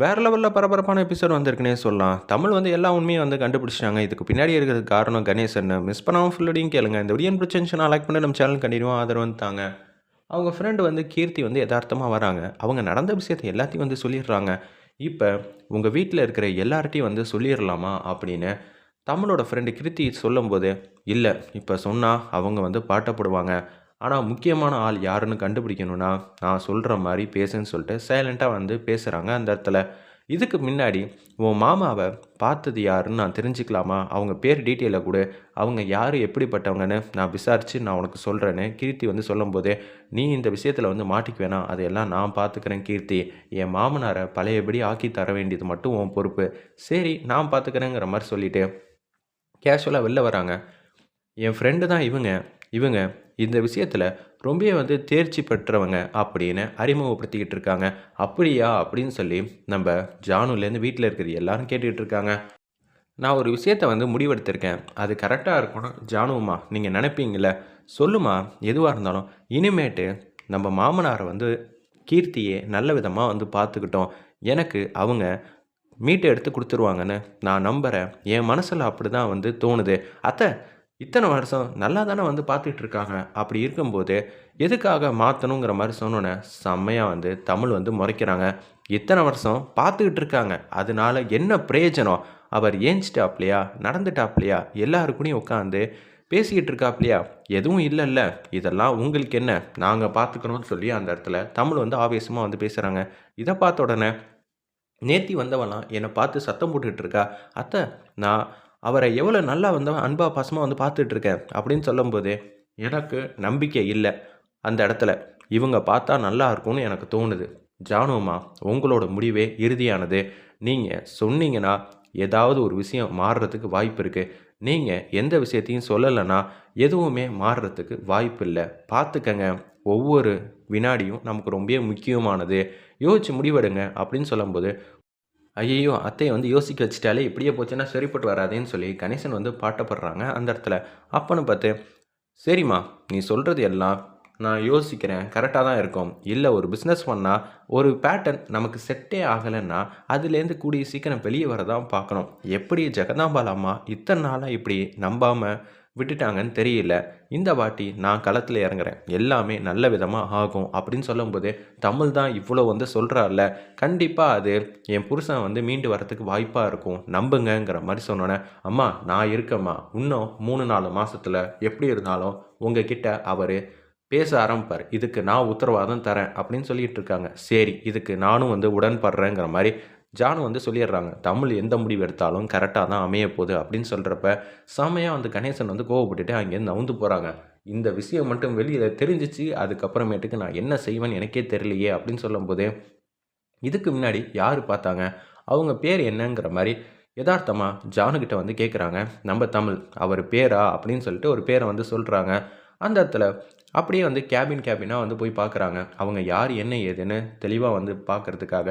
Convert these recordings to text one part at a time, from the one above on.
வேறு லெவலில் பரபரப்பான எபிசோட் வந்திருக்குன்னே சொல்லலாம். தமிழ் வந்து எல்லா உண்மையும் வந்து கண்டுபிடிச்சிட்டாங்க. இதுக்கு பின்னாடி இருக்கிறது காரணம் கணேசன் மிஸ் பண்ணாமல் ஃபுல்லடியும் கேளுங்க. இந்த வீடியோ பிடிச்சிருந்துச்சுன்னா லைக் பண்ணி நம்ம சேனல் கண்டினியூ ஆதரவு வந்துட்டாங்க அவங்க ஃப்ரெண்டு வந்து கீர்த்தி வந்து யதார்த்தமாக வராங்க. அவங்க நடந்த விஷயத்தை எல்லாத்தையும் வந்து சொல்லிடுறாங்க. இப்போ உங்கள் வீட்டில் இருக்கிற எல்லார்ட்டையும் வந்து சொல்லிடலாமா அப்படின்னு தமிழோட ஃப்ரெண்டு கீர்த்தி சொல்லும்போது இல்லை இப்போ சொன்னால் அவங்க வந்து பாட்டப்படுவாங்க ஆனால் முக்கியமான ஆள் யாருன்னு கண்டுபிடிக்கணும்னா நான் சொல்கிற மாதிரி பேசுன்னு சொல்லிட்டு சைலண்ட்டாக வந்து பேசுகிறாங்க அந்த இடத்துல. இதுக்கு முன்னாடி உன் மாமாவை பார்த்தது யாருன்னு நான் தெரிஞ்சுக்கலாமா? அவங்க பேர் டீட்டெயிலை கூட. அவங்க யார் எப்படிப்பட்டவங்கன்னு நான் விசாரித்து நான் உனக்கு சொல்கிறேன்னு கீர்த்தி வந்து சொல்லும்போதே நீ இந்த விஷயத்தில் வந்து மாட்டிக்க வேணாம் அதையெல்லாம் நான் பார்த்துக்கிறேன் கீர்த்தி. என் மாமனாரை பழையபடி ஆக்கி தர வேண்டியது மட்டும் உன் பொறுப்பு. சரி நான் பார்த்துக்கிறேங்கிற மாதிரி சொல்லிவிட்டு கேஷுவலாக வெளில வராங்க. என் ஃப்ரெண்டு தான் இவங்க. இவங்க இந்த விஷயத்தில் ரொம்பவே வந்து தேர்ச்சி பெற்றவங்க அப்படின்னு அறிமுகப்படுத்திக்கிட்டு இருக்காங்க. அப்படியா? அப்படின்னு சொல்லி நம்ம ஜானுலேருந்து வீட்டில் இருக்கிறது எல்லாரும் கேட்டுக்கிட்டு இருக்காங்க. நான் ஒரு விஷயத்தை வந்து முடிவெடுத்திருக்கேன். அது கரெக்டாக இருக்கணும். ஜானுமா நீங்கள் நினைப்பீங்கள சொல்லுமா எதுவாக இருந்தாலும். இனிமேட்டு நம்ம மாமனாரை வந்து கீர்த்தியை நல்ல விதமாக வந்து பார்த்துக்கிட்டோம். எனக்கு அவங்க மீட்டை எடுத்து கொடுத்துருவாங்கன்னு நான் நம்புகிறேன் என் மனசில் அப்படி தான் வந்து தோணுது. அத்தை இத்தனை வருஷம் நல்லா தானே வந்து பார்த்துட்டு இருக்காங்க அப்படி இருக்கும்போது எதுக்காக மாற்றணுங்கிற மாதிரி சொன்னோன்னே செம்மையாக வந்து தமிழ் வந்து முறைக்கிறாங்க. இத்தனை வருஷம் பார்த்துக்கிட்டு இருக்காங்க அதனால என்ன பிரயோஜனம்? அவர் ஏஞ்சிட்டாப்லையா? நடந்துட்டாப்லையா? எல்லாருக்கூடையும் உட்காந்து பேசிக்கிட்டு இருக்காப்லையா எதுவும் இல்லைல்ல. இதெல்லாம் உங்களுக்கு என்ன? நாங்கள் பார்த்துக்கணும்னு சொல்லி அந்த இடத்துல தமிழ் வந்து ஆவேசமாக வந்து பேசுகிறாங்க இதை பார்த்த உடனே நேத்தி வந்தவெல்லாம் என்னை பார்த்து சத்தம் போட்டுக்கிட்டு இருக்கா அத்தை நான் அவரை எவ்வளோ நல்லா வந்து அன்பா பாசமாக வந்து பார்த்துட்ருக்கேன் அப்படின்னு சொல்லும்போது எனக்கு நம்பிக்கை இல்லை அந்த இடத்துல. இவங்க பார்த்தா நல்லா இருக்கும்னு எனக்கு தோணுது. ஜானுமா உங்களோட முடிவே இறுதியானது. நீங்கள் சொன்னீங்கன்னா ஏதாவது ஒரு விஷயம் மாறுறதுக்கு வாய்ப்பு இருக்குது நீங்கள் எந்த விஷயத்தையும் சொல்லலைன்னா எதுவுமே மாறுறதுக்கு வாய்ப்பு இல்லை. பார்த்துக்கங்க. ஒவ்வொரு வினாடியும் நமக்கு ரொம்ப முக்கியமானது. யோசிச்சு முடிவெடுங்க அப்படின்னு சொல்லும்போது ஐயையோ அத்தையை வந்து யோசிக்க வச்சிட்டாலே இப்படியே போச்சுன்னா சரிப்பட்டு வராதேன்னு சொல்லி கணேசன் வந்து பாட்டப்படுறாங்க அந்த இடத்துல. அப்பன்னு பார்த்து சரிம்மா நீ சொல்கிறது எல்லாம் நான் யோசிக்கிறேன். கரெக்டாக தான் இருக்கும். இல்லை ஒரு பிஸ்னஸ் பண்ணால் ஒரு பேட்டர்ன் நமக்கு செட்டே ஆகலைன்னா அதுலேருந்து கூடிய சீக்கிரம் வெளியே வரதான் பார்க்கணும். எப்படி ஜெகதாம்பாலம்மா இத்தனை நாளாக இப்படி நம்பாமல் விட்டுட்டாங்கன்னு தெரியல. இந்த வாட்டி நான் களத்தில் இறங்குறேன். எல்லாமே நல்ல விதமாக ஆகும் அப்படின்னு சொல்லும்போது தமிழ் தான் இவ்வளோ வந்து சொல்கிறார்ல கண்டிப்பாக அது என் புருஷன் வந்து மீண்டு வரத்துக்கு வாய்ப்பாக இருக்கும். நம்புங்கங்கிற மாதிரி சொன்னோன்னே அம்மா நான் இருக்கம்மா. இன்னும் மூணு நாலு மாதத்தில் எப்படி இருந்தாலும் உங்ககிட்ட அவர் பேச ஆரம்பிப்பார். இதுக்கு நான் உத்தரவாதம் தரேன் அப்படின்னு சொல்லிட்டு இருக்காங்க. சரி இதுக்கு நானும் வந்து உடன்படுறேங்கிற மாதிரி ஜானு வந்து சொல்லிடுறாங்க தமிழ் எந்த முடிவு எடுத்தாலும் கரெக்டாக தான் அமைய போகுது அப்படின்னு சொல்கிறப்ப செமையாக வந்து கணேசன் வந்து கோவப்பட்டுட்டு அங்கேருந்து நவுந்து போகிறாங்க இந்த விஷயம் மட்டும் வெளியில் தெரிஞ்சிச்சு அதுக்கப்புறமேட்டுக்கு நான் என்ன செய்வேன்னு எனக்கே தெரியலையே அப்படின்னு சொல்லும்போது இதுக்கு முன்னாடி யார் பார்த்தாங்க? அவங்க பேர் என்னங்கிற மாதிரி யதார்த்தமாக ஜானுக்கிட்ட வந்து கேட்குறாங்க நம்ம தமிழ் அவர் பேரா? அப்படின்னு சொல்லிட்டு ஒரு பேரை வந்து சொல்கிறாங்க அந்த இடத்துல அப்படியே வந்து கேபின் கேபினாக வந்து போய் பார்க்குறாங்க. அவங்க யார் என்ன ஏதுன்னு தெளிவாக வந்து பார்க்குறதுக்காக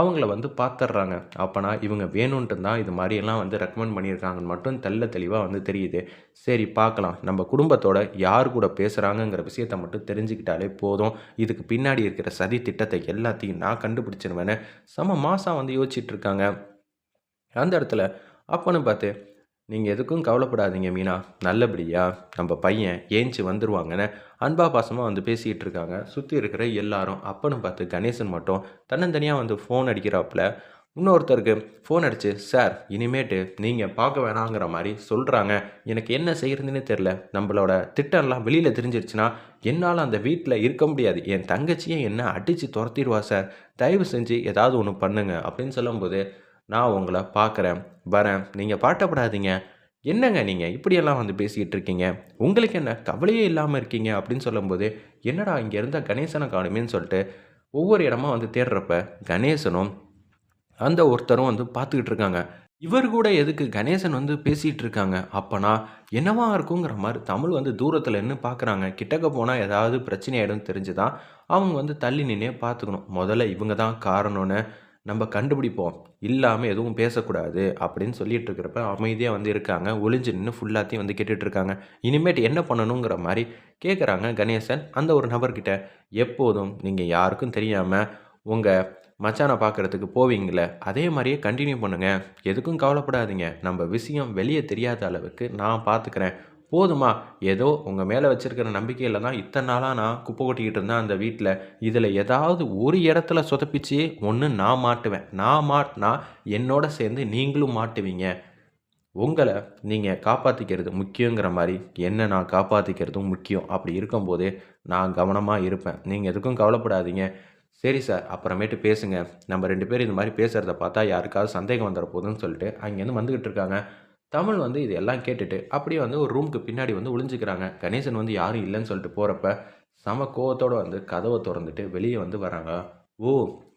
அவங்கள வந்து பார்த்துட்றாங்க. அப்போனா இவங்க வேணுன்ட்டு தான் இது மாதிரியெல்லாம் வந்து ரெக்கமெண்ட் பண்ணியிருக்காங்கன்னு மட்டும் தெல்ல தெளிவாக வந்து தெரியுது. சரி பார்க்கலாம். நம்ம குடும்பத்தோட யார் கூட பேசுகிறாங்கங்கிற விஷயத்த மட்டும் தெரிஞ்சுக்கிட்டாலே போதும். இதுக்கு பின்னாடி இருக்கிற சதி திட்டத்தை எல்லாத்தையும் நான் கண்டுபிடிச்சிருவேன்னு செம மாதம் வந்து யோசிச்சுட்ருக்காங்க அந்த இடத்துல அப்போன்னு பார்த்து நீங்கள் எதுக்கும் கவலைப்படாதீங்க மீனா. நல்லபடியாக நம்ம பையன் ஏஞ்சி வந்துடுவாங்கன்னு அன்பா பாசமாக வந்து பேசிகிட்டு இருக்காங்க சுற்றி இருக்கிற எல்லாரும் அப்பனும் பார்த்து கணேசன் மட்டும் தன்னந்தனியாக வந்து ஃபோன் அடிக்கிறாப்புல. இன்னொருத்தருக்கு ஃபோன் அடித்து சார் இனிமேட்டு நீங்கள் பார்க்க வேணாங்கிற மாதிரி சொல்கிறாங்க எனக்கு என்ன செய்கிறதுன்னு தெரில நம்மளோட திட்டம்லாம் வெளியில் தெரிஞ்சிருச்சுன்னா என்னால் அந்த வீட்டில் இருக்க முடியாது. என் தங்கச்சியை என்ன அடித்து துரத்திடுவா சார்? தயவு செஞ்சு ஏதாவது ஒன்று பண்ணுங்க. அப்படின்னு சொல்லும்போது நான் உங்களை பார்க்குறேன் வரேன். நீங்கள் பாட்டப்படாதீங்க. என்னங்க நீங்கள் இப்படியெல்லாம் வந்து பேசிக்கிட்டு இருக்கீங்க உங்களுக்கு என்ன கவலையே இல்லாமல் இருக்கீங்க? அப்படின்னு சொல்லும்போது என்னடா இங்கே இருந்தால் கணேசனை காணுமேன்னு சொல்லிட்டு ஒவ்வொரு இடமா வந்து தேடுறப்ப கணேசனும் அந்த ஒருத்தரும் வந்து பார்த்துக்கிட்டு இருக்காங்க இவர் கூட எதுக்கு கணேசன் வந்து பேசிகிட்டு இருக்காங்க அப்போனா என்னவா இருக்குங்கிற மாதிரி தமிழ் வந்து தூரத்தில் நின்று பார்க்குறாங்க. கிட்டக்க போனால் ஏதாவது பிரச்சனை ஆகிடும் தெரிஞ்சு தான் அவங்க வந்து தள்ளி நின்று பார்த்துக்கணும். முதல்ல இவங்க தான் காரணம்னு நம்ம கண்டுபிடிப்போம். இல்லாமல் எதுவும் பேசக்கூடாது அப்படின்னு சொல்லிட்டு இருக்கிறப்ப அமைதியாக வந்து இருக்காங்க. ஒளிஞ்சு நின்று ஃபுல்லாத்தையும் வந்து கேட்டுட்டு இருக்காங்க இனிமேட்டு என்ன பண்ணணுங்கிற மாதிரி கேட்குறாங்க கணேசன். அந்த ஒரு நபர்கிட்ட எப்போதும் நீங்கள் யாருக்கும் தெரியாமல் உங்கள் மச்சானை பார்க்குறதுக்கு போவீங்களே அதே மாதிரியே கண்டினியூ பண்ணுங்கள் எதுக்கும் கவலைப்படாதீங்க. நம்ம விஷயம் வெளியே தெரியாத அளவுக்கு நான் பார்த்துக்கிறேன் போதுமா? ஏதோ உங்கள் மேலே வச்சுருக்கிற நம்பிக்கையில் தான் இத்தனை நாளாக நான் குப்பை கொட்டிக்கிட்டு இருந்தேன் அந்த வீட்டில் இதில் ஏதாவது ஒரு இடத்துல சொதப்பிச்சு ஒன்று நான் மாட்டுவேன். நான் மாட்டினா என்னோட சேர்ந்து நீங்களும் மாட்டுவீங்க. உங்களை நீங்கள் காப்பாற்றிக்கிறது முக்கியங்கிற மாதிரி என்ன நான் காப்பாற்றிக்கிறதும் முக்கியம். அப்படி இருக்கும்போது நான் கவனமாக இருப்பேன். நீங்கள் எதுக்கும் கவலைப்படாதீங்க. சரி சார் அப்புறமேட்டு பேசுங்க. நம்ம ரெண்டு பேரும் இந்த மாதிரி பேசுகிறத பார்த்தா யாருக்காவது சந்தேகம் வந்துட போதுன்னு சொல்லிட்டு அங்கேருந்து வந்துக்கிட்டு இருக்காங்க. தமிழ் வந்து இது எல்லாம் கேட்டுட்டு அப்படியே வந்து ஒரு ரூமுக்கு பின்னாடி வந்து ஒளிஞ்சுக்கிறாங்க. கணேசன் வந்து யாரும் இல்லைன்னு சொல்லிட்டு போகிறப்ப சம கோவத்தோடு வந்து கதவை திறந்துட்டு வெளியே வந்து வராங்க. ஓ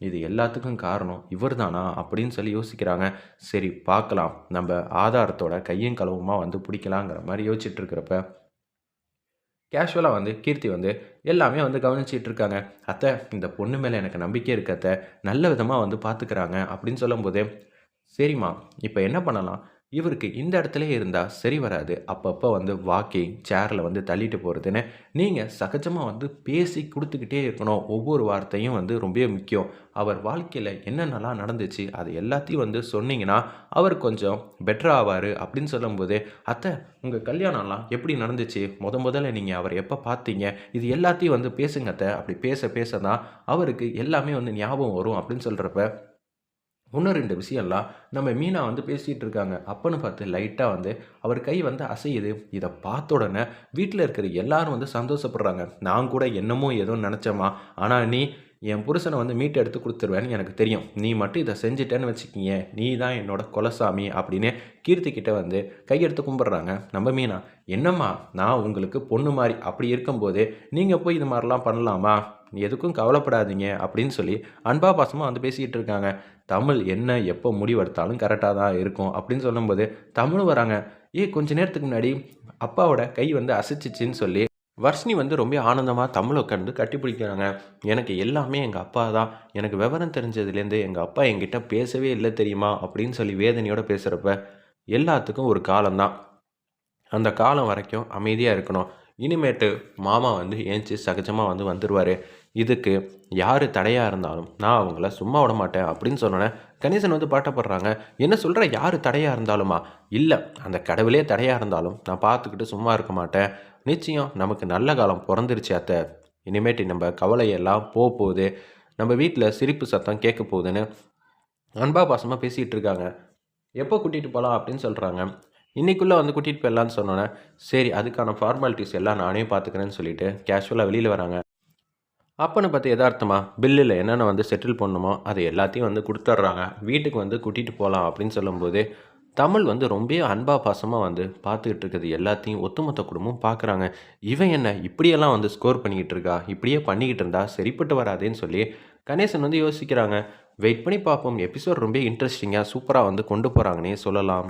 இது எல்லாத்துக்கும் காரணம் இவர் தானா அப்படின்னு சொல்லி யோசிக்கிறாங்க. சரி பார்க்கலாம். நம்ம ஆதாரத்தோட கையும் களவுமா வந்து பிடிக்கலாங்கிற மாதிரி யோசிச்சுட்டு இருக்கிறப்ப கேஷுவலாக வந்து கீர்த்தி வந்து எல்லாமே வந்து கவனிச்சிட்டு இருக்காங்க. அத்தை இந்த பொண்ணு மேலே எனக்கு நம்பிக்கை இருக்கு அத்தை. நல்ல விதமாக வந்து பார்த்துக்கிறாங்க அப்படின்னு சொல்லும்போது சரிம்மா இப்போ என்ன பண்ணலாம்? இவருக்கு இந்த இடத்துல இருந்தால் சரி வராது. அப்பப்போ வந்து வாக்கிங் சேரில் வந்து தள்ளிட்டு போகிறதுன்னு நீங்கள் சகஜமாக வந்து பேசி கொடுத்துக்கிட்டே இருக்கணும். ஒவ்வொரு வார்த்தையும் வந்து ரொம்ப முக்கியம். அவர் வாழ்க்கையில் என்னென்னலாம் நடந்துச்சு அது எல்லாத்தையும் வந்து சொன்னீங்கன்னா அவர் கொஞ்சம் பெட்டர் ஆவார் அப்படின்னு சொல்லும்போது அத்தை உங்கள் கல்யாணம்லாம் எப்படி நடந்துச்சு? முத முதல்ல நீங்கள் அவர் எப்போ பார்த்தீங்க? இது எல்லாத்தையும் வந்து பேசுங்க அத்தை. அப்படி பேச பேச தான் அவருக்கு எல்லாமே வந்து ஞாபகம் வரும் அப்படின்னு சொல்கிறப்ப ஒன்று ரெண்டு விஷயம்லாம் நம்ம மீனா வந்து பேசிகிட்டு இருக்காங்க. அப்பன்னு பார்த்து லைட்டாக வந்து அவர் கை வந்து அசையுது. இதை பார்த்த உடனே வீட்டில் இருக்கிற எல்லாரும் வந்து சந்தோஷப்படுறாங்க. நான் கூட என்னமோ ஏதோ நினச்சேம்மா. ஆனால் நீ என் புருஷனை வந்து மீட்டு எடுத்து கொடுத்துருவேன்னு எனக்கு தெரியும். நீ மட்டும் இதை செஞ்சுட்டேன்னு வச்சுக்கிங்க. நீ தான் என்னோட கொலசாமி அப்படின்னு கீர்த்திக்கிட்ட வந்து கையெடுத்து கும்பிட்றாங்க. நம்ம மீனா என்னம்மா நான் உங்களுக்கு பொண்ணு மாதிரி அப்படி இருக்கும்போது நீங்கள் போய் இது மாதிரிலாம் பண்ணலாமா? எதுக்கும் கவலைப்படாதீங்க அப்படின்னு சொல்லி அன்பா பாசமாக வந்து பேசிக்கிட்டு இருக்காங்க. தமிழ் என்ன எப்போ முடிவெடுத்தாலும் கரெக்டாக தான் இருக்கும் அப்படின்னு சொல்லும்போது தமிழ் வராங்க. ஏ கொஞ்ச நேரத்துக்கு முன்னாடி அப்பாவோட கை வந்து அசைச்சிச்சின்னு சொல்லி வர்ஷினி வந்து ரொம்ப ஆனந்தமாக தமிழை உட்காந்து கட்டி பிடிக்கிறாங்க. எனக்கு எல்லாமே எங்கள் அப்பா தான். எனக்கு விவரம் தெரிஞ்சதுலேருந்து எங்கள் அப்பா என்கிட்ட பேசவே இல்லை தெரியுமா? அப்படின்னு சொல்லி வேதனையோடு பேசுகிறப்ப எல்லாத்துக்கும் ஒரு காலம்தான். அந்த காலம் வரைக்கும் அமைதியாக இருக்கணும். இனிமேட்டு மாமா வந்து ஏஞ்சி சகஜமாக வந்து வந்துடுவார் இதுக்கு யார் தடையாக இருந்தாலும் நான் அவங்கள சும்மா விட மாட்டேன் அப்படின்னு சொன்னோன்னே கணேசன் வந்து பாட்டப்படுறாங்க என்ன சொல்கிற யார் தடையாக இருந்தாலுமா? இல்லை அந்த கடவுளே தடையாக இருந்தாலும் நான் பார்த்துக்கிட்டு சும்மா இருக்க மாட்டேன். நிச்சயம் நமக்கு நல்ல காலம் பிறந்துருச்சு அத்தை. இனிமேட்டு நம்ம கவலையெல்லாம் போக போகுது நம்ம வீட்டில் சிரிப்பு சத்தம் கேட்க போகுதுன்னு அன்பா பாசமாக பேசிகிட்டு இருக்காங்க. எப்போ கூட்டிகிட்டு போகலாம் அப்படின்னு சொல்கிறாங்க இன்றைக்குள்ளே வந்து கூட்டிகிட்டு போயிடலான்னு சொன்னோன்னே சரி அதுக்கான ஃபார்மாலிட்டிஸ் எல்லாம் நானே பார்த்துக்கிறேன்னு சொல்லிட்டு கேஷுவலாக வெளியில் வராங்க. அப்பனை பார்த்து எதார்த்தமாக பில்லில் என்னென்ன வந்து செட்டில் பண்ணணுமோ அதை எல்லாத்தையும் வந்து கொடுத்துட்றாங்க. வீட்டுக்கு வந்து கூட்டிகிட்டு போகலாம் அப்படின்னு சொல்லும்போது தமிழ் வந்து ரொம்ப அன்பா பாசமாக வந்து பார்த்துக்கிட்டு இருக்கிறது எல்லாத்தையும் ஒத்துமொத்த குடும்பம் பார்க்குறாங்க இவன் என்ன இப்படியெல்லாம் வந்து ஸ்கோர் பண்ணிக்கிட்டு இருக்கா? இப்படியே பண்ணிக்கிட்டு இருந்தா சரிப்பட்டு வராதேன்னு சொல்லி கணேசன் வந்து யோசிக்கிறாங்க. வெயிட் பண்ணி பார்ப்போம். எபிசோட் ரொம்ப இன்ட்ரெஸ்டிங்காக சூப்பராக வந்து கொண்டு போகிறாங்கன்னே சொல்லலாம்.